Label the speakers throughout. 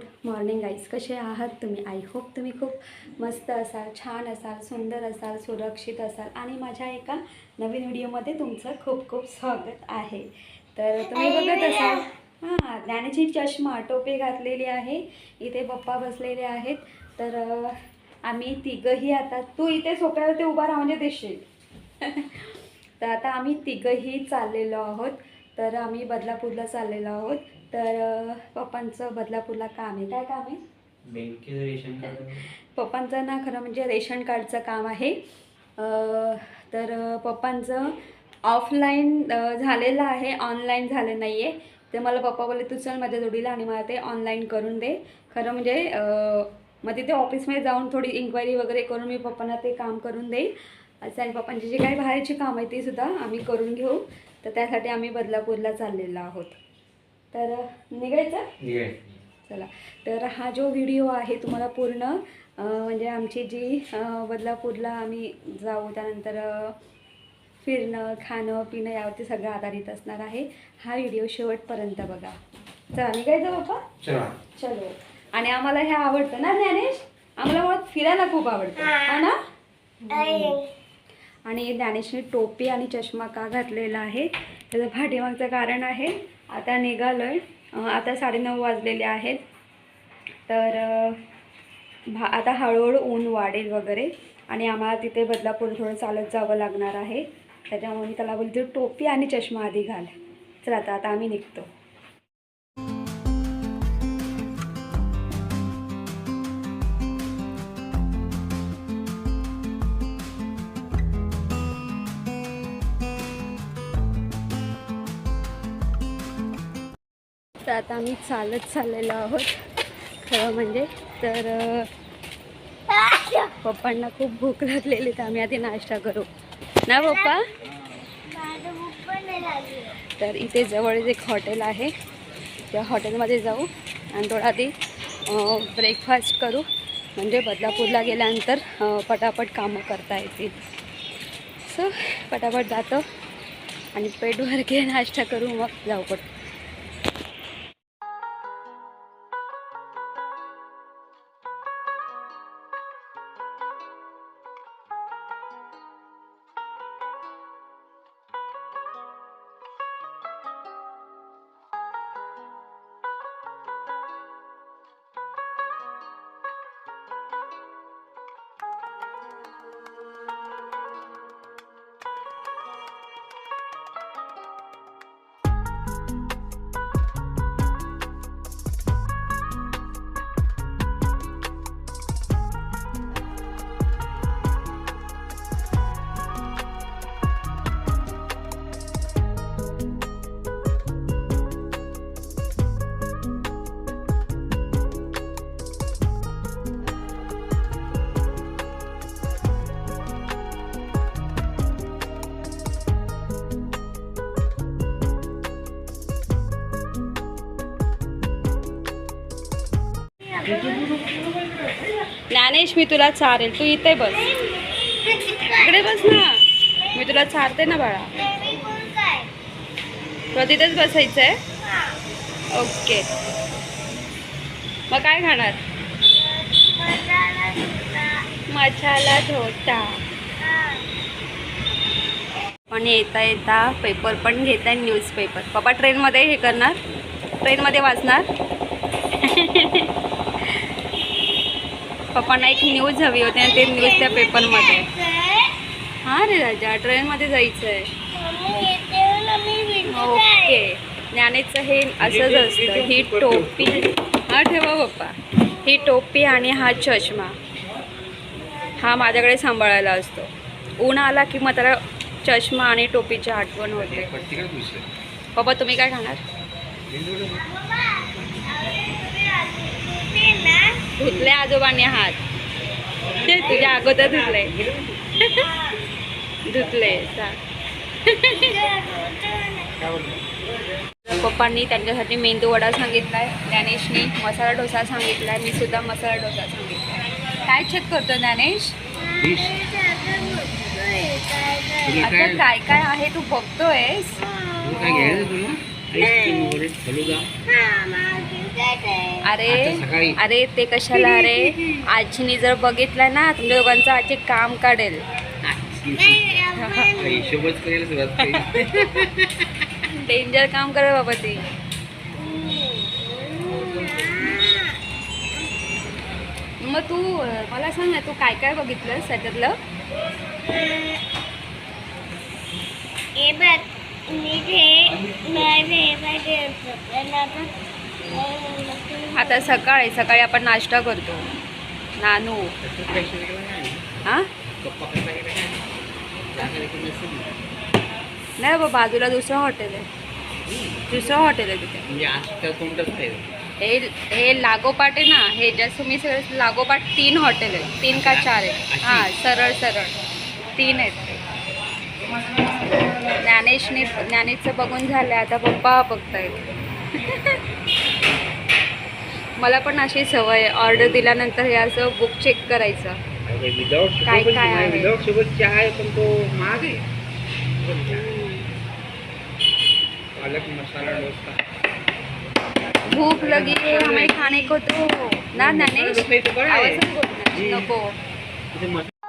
Speaker 1: Good morning eyes कसे आहात तुम्ही? आय होप तुम्ही खूप मस्त असाल छान असाल सुंदर असाल सुरक्षित असाल आणि माझ्या एका नवीन व्हिडिओमध्ये तुमचं खूप खूप स्वागत आहे. तर तुम्ही बघत असाल हां ज्ञानाची चष्मा टोपी घातलेली आहे इथे पप्पा बसलेले आहेत. तर आम्ही तिघंही आता तू इथे सोप्यावरती उभा राहा म्हणजे दिसशील. तर आता आम्ही तिघंही चाललेलो आहोत. तर आम्ही बदलापूरला चाललेलो आहोत. तर पप्पांचं बदलापूरला काम आहे. काय काम आहे?
Speaker 2: बँकेचं रेशन कार्ड
Speaker 1: पप्पांचं ना खरं म्हणजे रेशन कार्डचं काम आहे. तर पप्पांचं ऑफलाईन झालेलं आहे. ऑनलाईन झालं नाही आहे ते मला पप्पा बोलले तू चल माझ्या जोडीला आणि मला ते ऑनलाईन करून दे. खरं म्हणजे मग तिथे ऑफिसमध्ये जाऊन थोडी इन्क्वायरी वगैरे करून मी पप्पांना ते काम करून देईल. असं आणि पप्पांची जी काही बाहेरची काम आहे ती सुद्धा आम्ही करून घेऊ. तर त्यासाठी आम्ही बदलापूरला चाललेलो आहोत. तर निघायचं? चला. तर हा जो व्हिडिओ आहे तुम्हाला पूर्ण म्हणजे आमची जी बदलापूरला आम्ही जाऊ त्यानंतर फिरणं खाणं पिणं यावरती सगळं आधारित असणार आहे. हा व्हिडिओ शेवटपर्यंत बघा. चला निघायचं बाप्पा?
Speaker 2: चला.
Speaker 1: चलो. आणि आम्हाला हे आवडतं ना ज्ञानेश? आम्हाला मुळात फिरायला खूप आवडतं. हा. ना? आणि ज्ञानेशने टोपी आणि चष्मा का घातलेला आहे? त्याचं पाठीमागचं कारण आहे आता निघालो आहे आता साडेनऊ वाजलेले आहेत. तर भा आता हळूहळू ऊन वाढेल वगैरे आणि आम्हाला तिथे बदलापूर थोडं चालत जावं लागणार आहे. त्याच्यामुळे मी त्याला बोलते टोपी आणि चष्मा आधी घाल. चला आता आता आम्ही निघतो. आता आम्ही चालत चाललेलो आहोत. खरं म्हणजे तर पप्पांना खूप भूक लागलेली तर आम्ही आधी नाश्ता करू. ना पप्पा? तर इथे जवळच एक हॉटेल आहे त्या हॉटेलमध्ये जाऊ आणि थोडा आधी ब्रेकफास्ट करू. म्हणजे बदलापूरला गेल्यानंतर पटापट कामं करता येतील. सो पटापट जातो आणि पेटभर घे नाश्ता करू मग जाऊ पडतो ज्ञानेश मी तुला चारेल. तू इथे बस. इकडे बस ना. मी तुला चारते ना बाळा. तुला तिथेच बसायचं आहे ओके. मग काय खाणार? मसाला धोटा पण येता येता पेपर पण घेत आहे न्यूजपेपर पप्पा ट्रेनमध्ये हे करणार? ट्रेनमध्ये वाचणार? पप्पांना एक न्यूज हवी होती आणि ते न्यूज त्या पेपरमध्ये हां रे राजा ट्रेनमध्ये जायचं आहे ओके. ज्ञानेचं हे असंच असतं. ही टोपी हा ठेवा पप्पा. ही टोपी आणि हा चष्मा. हा माझ्याकडे सांभाळायला असतो. ऊन आला की मग त्याला चष्मा आणि टोपीची आठवण होते. पप्पा तुम्ही काय खाणार? धुतले आजोबांनी हात. तुझ्या अगोदर धुतले धुतले पप्पांनी त्यांच्यासाठी मेंदू वडा सांगितलाय ज्ञानेशनी मसाला डोसा सांगितलाय मी सुद्धा मसाला डोसा सांगितलाय. काय चेक करतो ज्ञानेश? आता काय काय आहे तू बघतोयस? अरे. अरे ते कशाला अरे आजीनी जर बघितलं ना तुमच्या दोघांचं आजी काम काढेल
Speaker 2: करेल करेल.
Speaker 1: डेंजर काम करे बाबा ती मग तू मला सांग ना तू काय काय बघितलं त्याच्यातलं
Speaker 3: हे बघ मी हे माझे
Speaker 1: आता सकाळी सकाळी आपण नाश्ता करतो. नानू. हा. नाही बाबा बाजूला दुसरं हॉटेल आहे. दुसरं हॉटेल आहे तिथे. हे हे लागोपाठ आहे ना हे जसं मी सगळं लागोपाठ तीन हॉटेल आहे तीन का चार आहे हां सरळ सरळ. तीन आहेत. ज्ञानेशने ज्ञानेशचं बघून झालं आता पप्पा बघतायत. मला पण अशी सवय ऑर्डर दिल्यानंतर हे असं बुक चेक करायचं काय काय आहे?
Speaker 2: विदाउट सोबत चहा आहे पण तो महाग आहे सोबत चहा. पालक मसाला डोसा
Speaker 1: भूख लगी है हमें खाने को तो ना
Speaker 2: आहे.
Speaker 1: आवाज. नको
Speaker 2: मसाला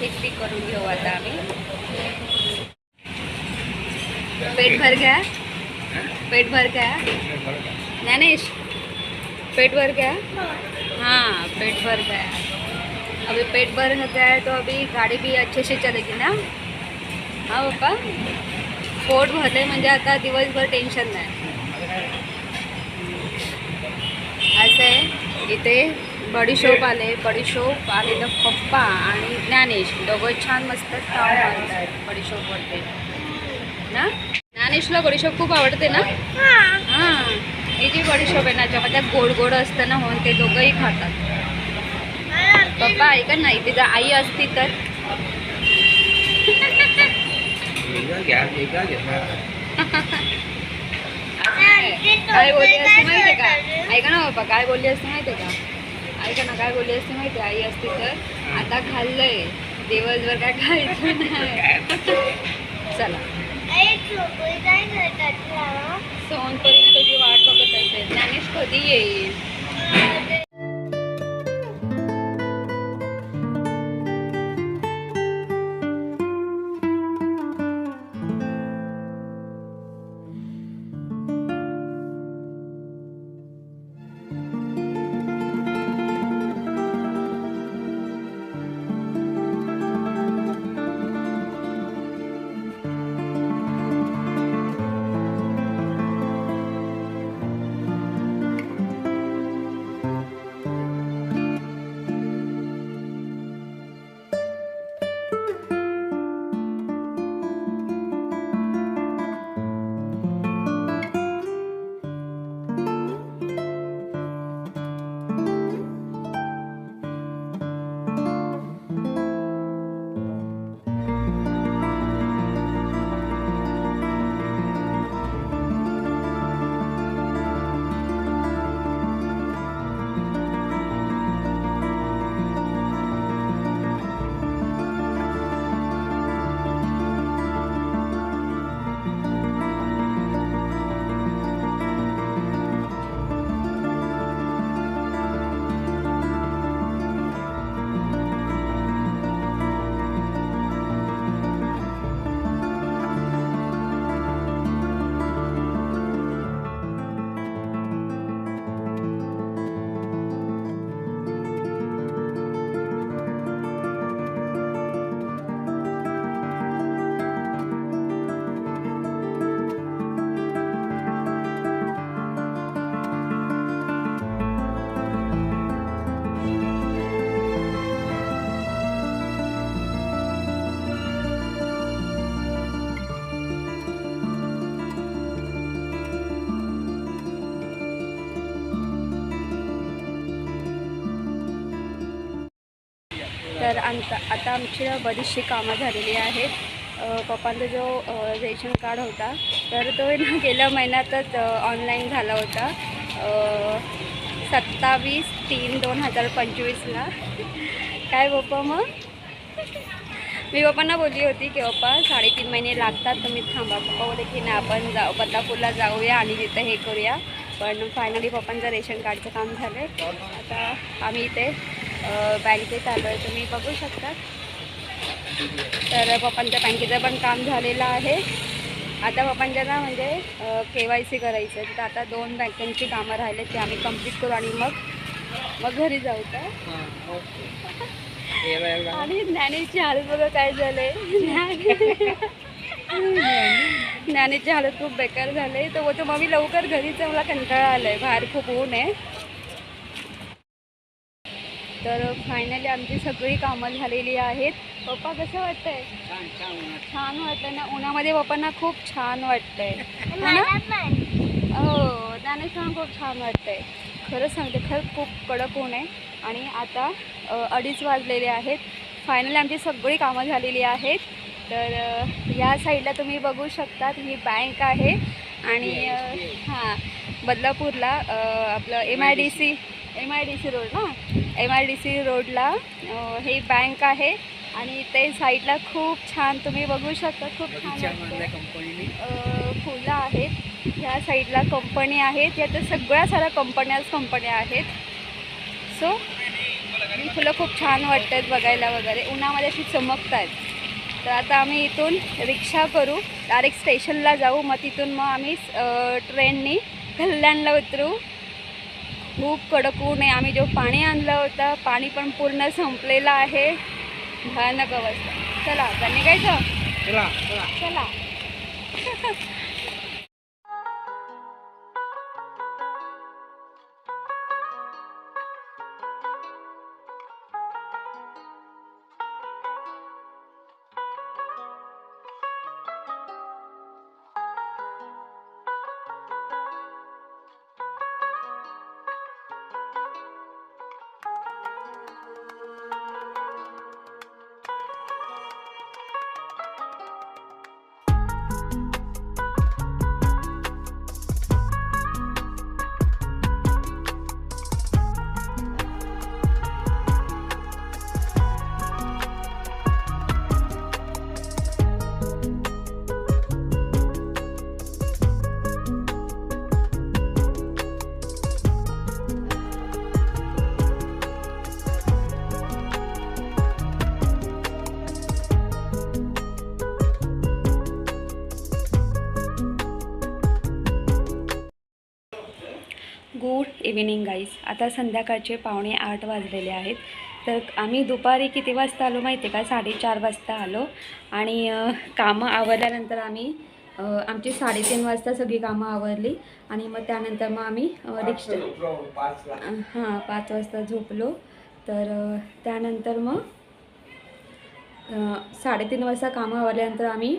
Speaker 1: ती करून घेऊ आता आम्ही पेट भर गया? पेट भर गया? ज्ञानेश पेट भर गया? हाँ पेट भर गया। अभी पेट भर गया है तो अभी गाड़ी भी अच्छे से चलेगी ना? हाँ पप्पा पोट भरले म्हणजे आता दिवसभर टेन्शन नाही असं आहे इथे बडीशोप आले बडीशोप आलेलं पप्पा आणि ज्ञानेश. दोघं छान मस्त ताव मारतात बडीशोपवरती ना? ज्ञानेशला बडीशोप खूप आवडते ना? हां. ही जी बडीशोप आहे ना ज्यामध्ये गोड गोड असतं ना म्हणून ते दोघंही खातात. पप्पा ऐका ना इथे जर आई असती तर? काय बोलली असते माहितीये का? ऐका ना बाप्पा काय बोलली असते माहितीये का? ऐका ना काय बोलली असते माहिती आई असती तर आता खाल्लंय. दिवसभर काय खायचं नाही. चला. सोनपरीने त्याची वाट बघत असेल. ज्ञानेश कधी येईल? आमचा आता आमची बरीचशी कामं झालेली आहेत. पप्पांचा जो रेशन कार्ड होता तर तो ना गेल्या महिन्यातच ऑनलाईन झाला होता. सत्तावीस तीन दोन हजार पंचवीसला काय पप्पा मग? मी पप्पांना बोलली होती की पप्पा साडेतीन महिने लागतात तुम्ही थांबा. पप्पा बोलले की नाही आपण जाऊ बदलापूरला जाऊया आणि तिथं हे करूया. पण फायनली पप्पांचं रेशन कार्डचं काम झालं आहे आता आम्ही इथे बँकेत आलो आहे तुम्ही बघू शकता तर पप्पांच्या बँकेचं पण काम झालेलं आहे. आता पप्पांच्या ना म्हणजे के वाय सी करायचं आहे तर आता दोन बँकांची कामं राहिले ते आम्ही कंप्लीट करू आणि मग मग घरी जाऊ का आणि ज्ञानेची हालत बघा काय झालंय. ज्ञानेची हालत खूप बेकार झाले तर मग तो मम्मी लवकर घरीच मला कंटाळा आलाय. बाहेर खूप ऊन आहे. तर फायनली आमची सगळी कामं झालेली आहेत. पप्पा कसं वाटतंय?
Speaker 2: छान छान उन्हात.
Speaker 1: छान वाटतंय ना? उन्हामध्ये पप्पांना खूप छान वाटतंय. हो ना?
Speaker 3: मला पण
Speaker 1: हो ज्ञानेश पण खूप छान वाटतंय. खरंच सांगते खरंच खूप कडक ऊन आहे आणि आता अडीच वाजलेले आहेत. फायनली आमची सगळी कामं झालेली आहेत. तर या साईडला तुम्ही बघू शकतात ही बँक आहे. आणि हां बदलापूरला आपलं M I D C M I D C road ना? एम आय डी सी रोडला हे बँक आहे आणि ते साईडला खूप छान तुम्ही बघू शकता खूप छान फुलं आहेत ह्या साईडला कंपनी आहेत यात सगळ्या साऱ्या कंपन्याच कंपन्या आहेत. सो ही फुलं खूप छान वाटत आहेत बघायला वगैरे. उन्हामध्ये अशी चमकत आहेत तर आता आम्ही इथून रिक्षा करू डायरेक्ट स्टेशनला जाऊ. मग तिथून मग आम्ही ट्रेननी कल्याणला उतरू. खूप कडक ऊन आहे. आम्ही जो पाणी आणलं होतं पाणी पण पूर्ण संपलेलं आहे. भयानक अवस्था. चला आता निघायचं?
Speaker 2: चला चला.
Speaker 1: गाईज आता संध्याकाळचे पावणे आठ वाजलेले आहेत. तर आम्ही दुपारी किती वाजता आलो माहिती आहे का? साडेचार वाजता आलो. आणि कामं आवरल्यानंतर आम्ही आमची साडेतीन वाजता सगळी कामं आवरली. आणि मग त्यानंतर मग आम्ही रिक्षा हां पाच वाजता झोपलो. तर त्यानंतर मग साडेतीन वाजता कामं आवरल्यानंतर आम्ही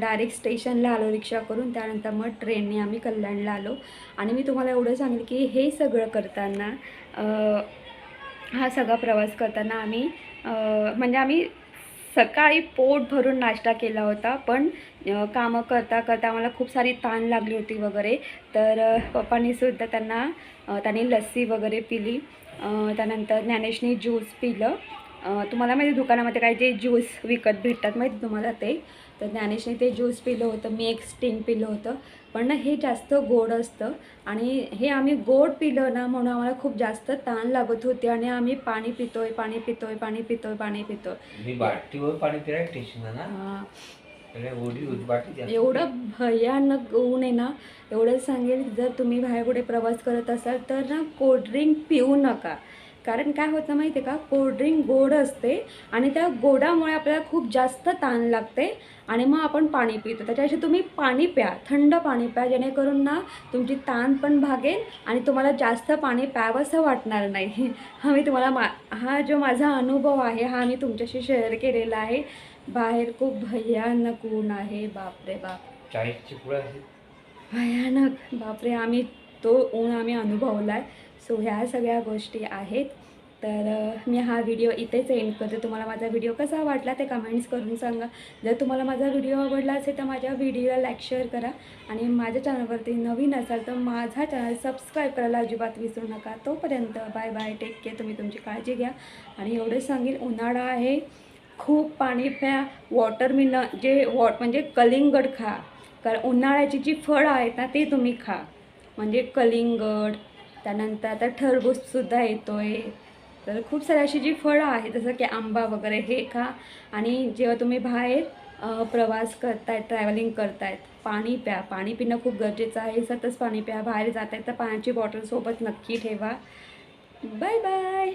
Speaker 1: डायरेक्ट स्टेशनला आलो रिक्षा करून. त्यानंतर मग ट्रेनने आम्ही कल्याणला आलो. आणि मी तुम्हाला एवढं सांगेल की हे सगळं करताना हा सगळा प्रवास करताना आम्ही म्हणजे आम्ही सकाळी पोट भरून नाश्ता केला होता. पण कामं करता करता आम्हाला खूप सारी ताण लागली होती वगैरे. तर पप्पांनीसुद्धा त्यांना त्यांनी लस्सी वगैरे पिली. त्यानंतर ज्ञानेशनी ज्यूस पिलं. तुम्हाला माहिती दुकानामध्ये काय जे ज्यूस विकत भेटतात माहिती तुम्हाला ते? तर ज्ञानेशने ते ज्यूस पिलं होतं मी एक स्टिंग पिलं होतं. पण ना हे जास्त गोड असतं आणि हे आम्ही गोड पिलं ना म्हणून आम्हाला खूप जास्त ताण लागत होते आणि आम्ही पाणी पितोय पाणी पितोय पाणी पितोय पाणी पितोय.
Speaker 2: बाटलीवर पाणी ना.
Speaker 1: एवढं भयानक ऊन आहे ना एवढं सांगेल जर तुम्ही बाहेर कुठे प्रवास करत असाल तर ना कोल्ड्रिंक पिऊ नका. कारण काय होतं माहिती आहे का कोल्ड्रिंक गोड असते आणि त्या गोडामुळे आपल्याला खूप जास्त ताण लागते आणि मग आपण पाणी पितो. त्याच्यापेक्षा तुम्ही पाणी प्या थंड पाणी प्या जेणेकरून ना तुमची ताण पण भागेल आणि तुम्हाला जास्त पाणी प्यावंसं वाटणार नाही. हा मी तुम्हाला मा हा जो माझा अनुभव आहे हा मी तुमच्याशी शेअर केलेला आहे. बाहेर खूप भयानक ऊन आहे बापरे बाप.
Speaker 2: चाळीसची
Speaker 1: भयानक बापरे आम्ही तो ऊन आम्ही अनुभवला आहे सो ह्या सगळ्या गोष्टी आहेत. तर मी हा व्हिडिओ इथेच एंड करते. तुम्हाला माझा व्हिडिओ कसा वाटला ते कमेंट्स करून सांगा. जर तुम्हाला माझा व्हिडिओ आवडला असेल तर माझ्या व्हिडिओला लाईक शेअर करा. आणि माझ्या चॅनलवरती नवीन असाल तर माझा चॅनल सबस्क्राईब करायला अजिबात विसरू नका. तोपर्यंत बाय बाय टेक केअर तुम्ही तुमची काळजी घ्या. आणि एवढंच सांगेल उन्हाळा आहे. खूप पाणी प्या. वॉटर मिन जे वॉट म्हणजे कलिंगड खा. कारण उन्हाळ्याची जी फळं आहेत ना ते तुम्ही खा. म्हणजे कलिंगड त्यानंतर आता टरबूजसुद्धा येतो आहे तर खूप सारे अशी जी फळं आहेत जसं की आंबा वगैरे हे खा. आणि जेव्हा तुम्ही बाहेर प्रवास करतायत ट्रॅव्हलिंग करतायत पाणी प्या. पाणी पिणं खूप गरजेचं आहे. सतत पाणी प्या. बाहेर जात आहेत तर पाण्याची बॉटल सोबत नक्की ठेवा. Bye bye